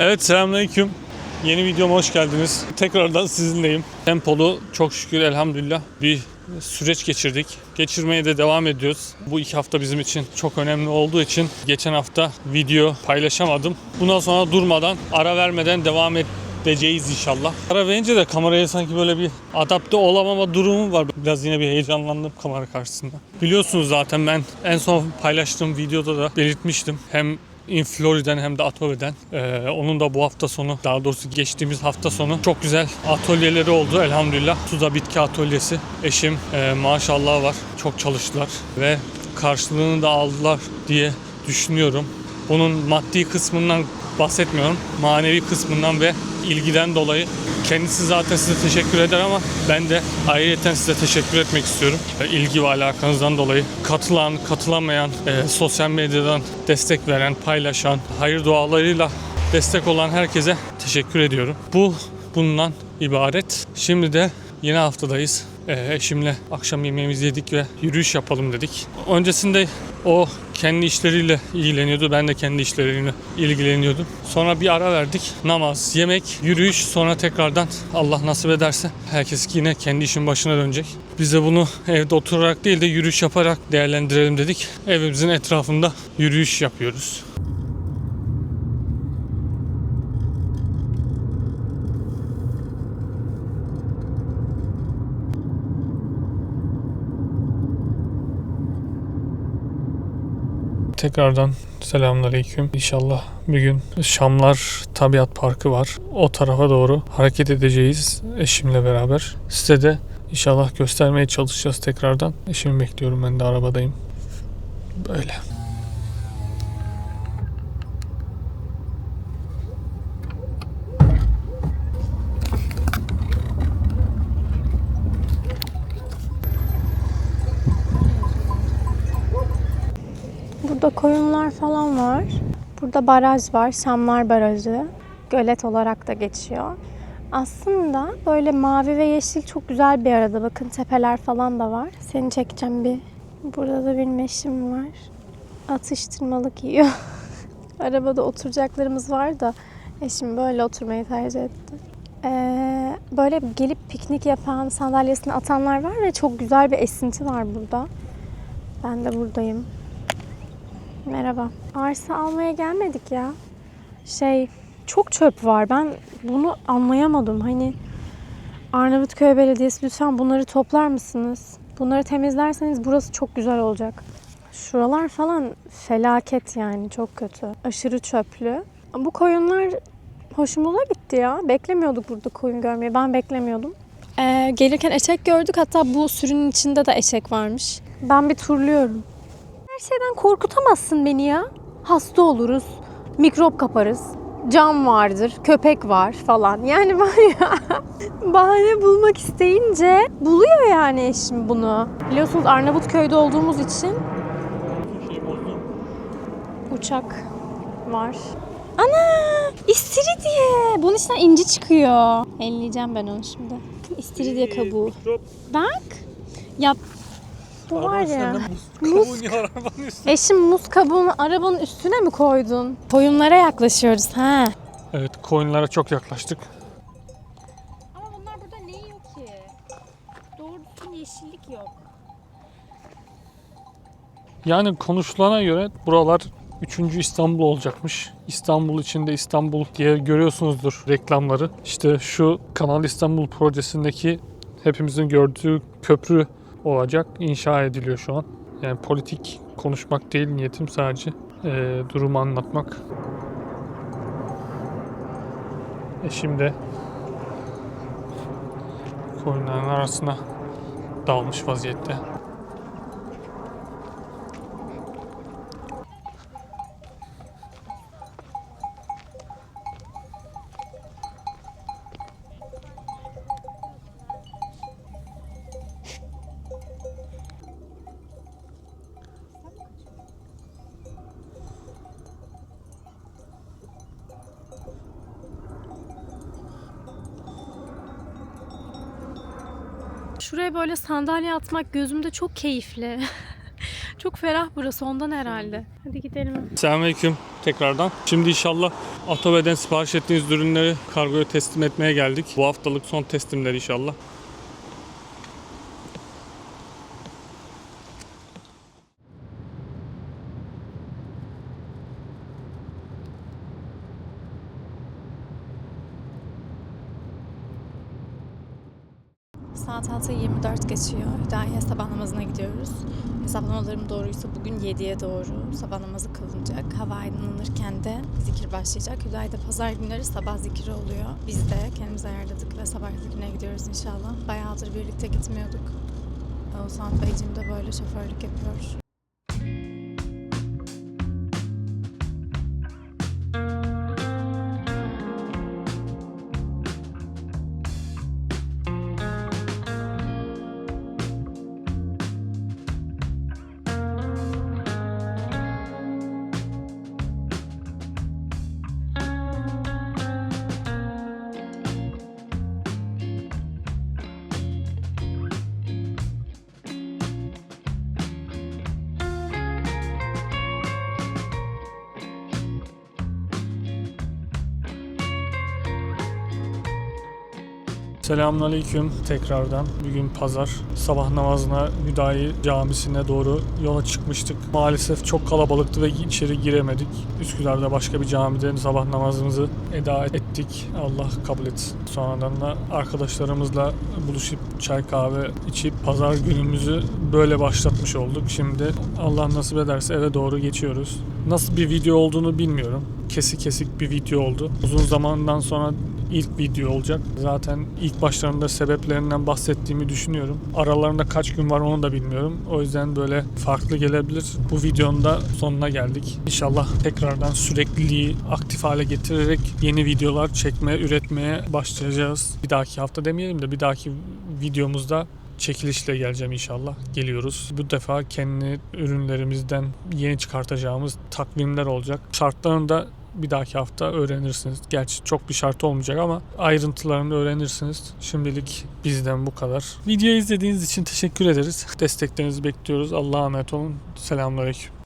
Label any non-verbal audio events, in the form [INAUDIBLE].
Evet selamünaleyküm. Yeni videoma hoş geldiniz. Tekrardan sizinleyim. Tempolu çok şükür elhamdülillah bir süreç geçirdik. Geçirmeye de devam ediyoruz. Bu iki hafta bizim için çok önemli olduğu için geçen hafta video paylaşamadım. Bundan sonra durmadan, ara vermeden devam edeceğiz inşallah. Ara verince de kameraya sanki böyle bir adapte olamama durumu var. Biraz yine bir heyecanlandım kamera karşısında. Biliyorsunuz zaten ben en son paylaştığım videoda da belirtmiştim. Hem In Florida'dan hem de Atove'den. Ee, onun da bu hafta sonu, daha doğrusu geçtiğimiz hafta sonu çok güzel atölyeleri oldu elhamdülillah. Suda Bitki Atölyesi. Eşim e, maşallah var. Çok çalıştılar ve karşılığını da aldılar diye düşünüyorum. Bunun maddi kısmından bahsetmiyorum. Manevi kısmından ve ilgiden dolayı kendisi zaten size teşekkür eder ama ben de ayrıyeten size teşekkür etmek istiyorum. E, İlgi ve alakanızdan dolayı katılan, katılamayan, e, sosyal medyadan destek veren, paylaşan, hayır dualarıyla destek olan herkese teşekkür ediyorum. Bu bundan ibaret. Şimdi de yeni haftadayız. E, eşimle akşam yemeğimizi yedik ve yürüyüş yapalım dedik. Öncesinde o kendi işleriyle ilgileniyordu. Ben de kendi işleriyle ilgileniyordum. Sonra bir ara verdik. Namaz, yemek, yürüyüş sonra tekrardan Allah nasip ederse herkes yine kendi işin başına dönecek. Biz de bunu evde oturarak değil de yürüyüş yaparak değerlendirelim dedik. Evimizin etrafında yürüyüş yapıyoruz. Tekrardan selamünaleyküm. İnşallah bir gün Şamlar Tabiat Parkı var. O tarafa doğru hareket edeceğiz eşimle beraber. Size de inşallah göstermeye çalışacağız tekrardan. Eşimi bekliyorum ben de arabadayım. Böyle. Burada koyunlar falan var. Burada baraj var. Şamlar Barajı. Gölet olarak da geçiyor. Aslında böyle mavi ve yeşil çok güzel bir arada. Bakın tepeler falan da var. Seni çekeceğim bir. Burada da bir meşim var. Atıştırmalık yiyor. [LAUGHS] Arabada oturacaklarımız var da eşim böyle oturmayı tercih etti. Ee, böyle gelip piknik yapan, sandalyesini atanlar var ve çok güzel bir esinti var burada. Ben de buradayım. Merhaba. Arsa almaya gelmedik ya. Şey, çok çöp var. Ben bunu anlayamadım. Hani Arnavutköy Belediyesi lütfen bunları toplar mısınız? Bunları temizlerseniz burası çok güzel olacak. Şuralar falan felaket yani çok kötü. Aşırı çöplü. Bu koyunlar hoşumuza gitti ya. Beklemiyorduk burada koyun görmeyi. Ben beklemiyordum. Ee, gelirken eşek gördük. Hatta bu sürünün içinde de eşek varmış. Ben bir turluyorum. Her şeyden korkutamazsın beni ya. Hasta oluruz, mikrop kaparız, cam vardır, köpek var falan. Yani var ya [LAUGHS] bahane bulmak isteyince buluyor yani eşim bunu. Biliyorsunuz Arnavutköy'de olduğumuz için uçak var. Ana! İstiridye! Bunun içinden inci çıkıyor. Elleyeceğim ben onu şimdi. İstiridye kabuğu. Bak. Ya bu var ya. Muz Eşim muz kabuğunu arabanın üstüne mi koydun? Koyunlara yaklaşıyoruz ha. Evet koyunlara çok yaklaştık. Ama bunlar burada ne yiyor ki? Doğru düzgün yeşillik yok. Yani konuşulana göre buralar 3. İstanbul olacakmış. İstanbul içinde İstanbul diye görüyorsunuzdur reklamları. İşte şu Kanal İstanbul projesindeki hepimizin gördüğü köprü olacak. İnşa ediliyor şu an. Yani politik konuşmak değil niyetim sadece eee, durumu anlatmak. Eşim de koyunların arasına dalmış vaziyette. Şuraya böyle sandalye atmak gözümde çok keyifli. [LAUGHS] çok ferah burası ondan herhalde. Hadi gidelim. Selamünaleyküm. tekrardan. Şimdi inşallah Atobe'den sipariş ettiğiniz ürünleri kargoya teslim etmeye geldik. Bu haftalık son teslimler inşallah. Saat 6.24 geçiyor. Hüdayi'ye sabah namazına gidiyoruz. Hesaplamalarım doğruysa bugün 7'ye doğru sabah namazı kılınacak. Hava aydınlanırken de zikir başlayacak. Hüdayi'de pazar günleri sabah zikri oluyor. Biz de kendimiz ayarladık ve sabah zikrine gidiyoruz inşallah. Bayağıdır birlikte gitmiyorduk. Oğuzhan Beyciğim de böyle şoförlük yapıyor. Selamünaleyküm tekrardan. Bugün pazar. Sabah namazına Hüdayi Camisi'ne doğru yola çıkmıştık. Maalesef çok kalabalıktı ve içeri giremedik. Üsküdar'da başka bir camide sabah namazımızı eda ettik. Allah kabul etsin. Sonradan da arkadaşlarımızla buluşup çay kahve içip pazar günümüzü böyle başlatmış olduk. Şimdi Allah nasip ederse eve doğru geçiyoruz. Nasıl bir video olduğunu bilmiyorum. Kesik kesik bir video oldu. Uzun zamandan sonra ilk video olacak. Zaten ilk başlarında sebeplerinden bahsettiğimi düşünüyorum. Aralarında kaç gün var onu da bilmiyorum. O yüzden böyle farklı gelebilir. Bu videonun da sonuna geldik. İnşallah tekrardan sürekliliği aktif hale getirerek yeni videolar çekmeye, üretmeye başlayacağız. Bir dahaki hafta demeyelim de bir dahaki videomuzda çekilişle geleceğim inşallah. Geliyoruz. Bu defa kendi ürünlerimizden yeni çıkartacağımız takvimler olacak. Şartlarını da bir dahaki hafta öğrenirsiniz. Gerçi çok bir şart olmayacak ama ayrıntılarını öğrenirsiniz. Şimdilik bizden bu kadar. Videoyu izlediğiniz için teşekkür ederiz. Desteklerinizi bekliyoruz. Allah'a emanet olun. Selamünaleyküm.